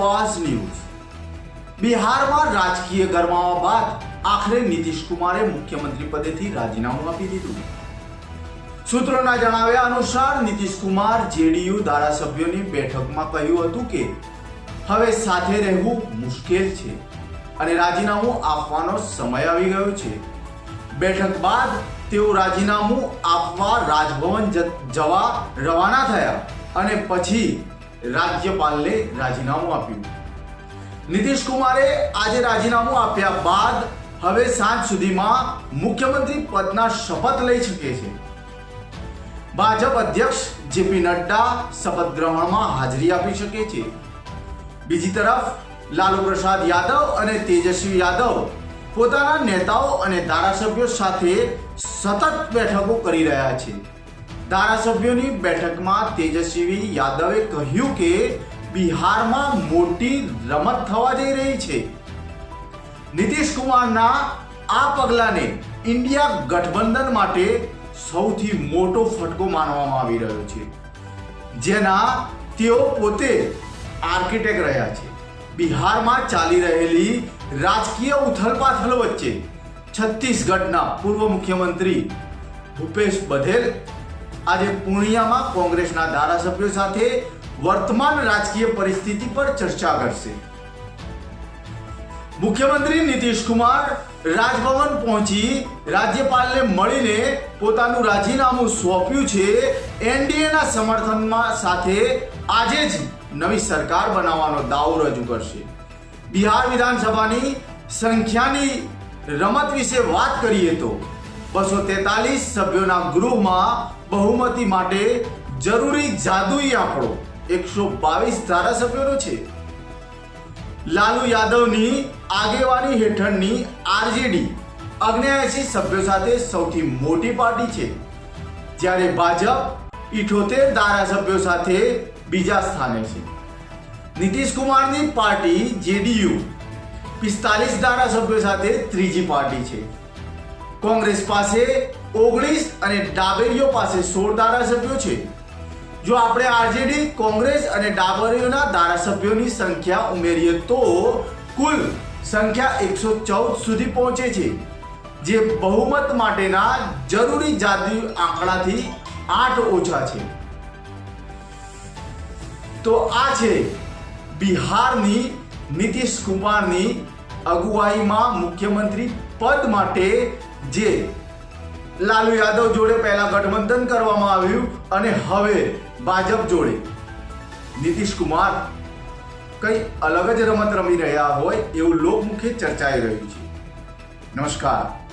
અવાજ ન્યૂઝ બિહારમાં રાજકીય ગરમાવા બાદ આખરે નીતિશ કુમારે મુખ્યમંત્રી પદેથી રાજીનામું આપી દીધું. સૂત્રોના જણાવ્યા અનુસાર, નીતિશ કુમાર જેડીયુ ધારાસભ્યોની બેઠકમાં કહ્યું હતું કે, હવે સાથે રહેવું મુશ્કેલ છે અને રાજીનામું આપવાનો સમય આવી ગયો છે. બેઠક બાદ તેઓ રાજીનામું આપવા રાજભવન જવા રવાના થયા અને પછી રાજ્યપાલને રાજીનામું આપ્યું. નીતિશ કુમારે આજે રાજીનામું આપ્યા બાદ હવે સાંજ સુધીમાં મુખ્યમંત્રી પદના શપથ લઈ શકે છે. ભાજપ અધ્યક્ષ જેપી નડ્ડા શપથ ગ્રહણમાં હાજરી આપી શકે છે. બીજી તરફ, લાલુ પ્રસાદ યાદવ અને તેજસ્વી યાદવ પોતાના નેતાઓ અને ધારાસભ્યો સાથે સતત બેઠકો કરી રહ્યા છે. ધારાસભ્યોની બેઠકમાં તેજસ્વી યાદવે કહ્યું કે બિહારમાં મોટી રમત થવા જઈ રહી છે. નીતિશ કુમારના આ પગલાને ઇન્ડિયા ગઠબંધન માટે સૌથી મોટો ફટકો માનવામાં આવી રહ્યો છે. જેના તેઓ પોતે આર્કિટેક્ટ રહ્યા છે. બિહારમાં ચાલી રહેલી રાજકીય ઉથલપાથલ વચ્ચે છત્તીસગઢના પૂર્વ મુખ્યમંત્રી ભૂપેશ બધેલ આજે પૂર્ણિયામાં કોંગ્રેસના ધારાસભ્યો સાથે વર્તમાન રાજકીય પરિસ્થિતિ પર ચર્ચા કરશે. મુખ્યમંત્રી નીતિશ કુમાર રાજભવન પહોંચી રાજ્યપાલને મળીને પોતાનું રાજીનામું સોંપ્યું છે. એનડીએના સમર્થનમાં સાથે આજે જ નવી સરકાર બનાવવાનો દાવો રજૂ કરશે. બિહાર વિધાનસભાની સંખ્યાની રમત વિશે વાત કરીએ તો બસો તેતાલીસ સભ્યોના ગૃહમાં બહુમતી માટે જરૂરી જાદુઈ આંકડો. એકસો બાવીસ ધારાસભ્યોનો છે. લાલુ યાદવની આગેવાની હેઠળની આરજેડી અગ્નેએસી સભ્યો સાથે સૌથી મોટી પાર્ટી છે. જ્યારે ભાજપ ઇઠોતેર ધારાસભ્યો સાથે બીજા સ્થાને છે. નીતિશ કુમારની પાર્ટી જેડીયુ પિસ્તાલીસ ધારાસભ્યો સાથે ત્રીજી પાર્ટી છે. કોંગ્રેસ પાસે ઓગણીસ અને ડાબેરીઓ પાસે સોળ ધારાસભ્યો છે. જો આપણે આરજેડી, કોંગ્રેસ અને ડાબેરીઓના ધારાસભ્યોની સંખ્યા ઉમેરીએ તો કુલ સંખ્યા એકસો ચૌદ સુધી પહોંચે છે, જે બહુમત માટેના જરૂરી જાતિ આંકડાથી આઠ ઓછા છે. તો આ છે બિહારની નીતિશ કુમારની અગુવાઈમાં મુખ્યમંત્રી પદ માટે જે લાલુ યાદવ જોડે પહેલા ગઠબંધન કરવામાં આવ્યું અને હવે ભાજપ જોડે. નીતિશ કુમાર કઈ અલગ જ રમત રમી રહ્યા હોય એવું લોકમુખે ચર્ચાઈ રહ્યું છે. નમસ્કાર.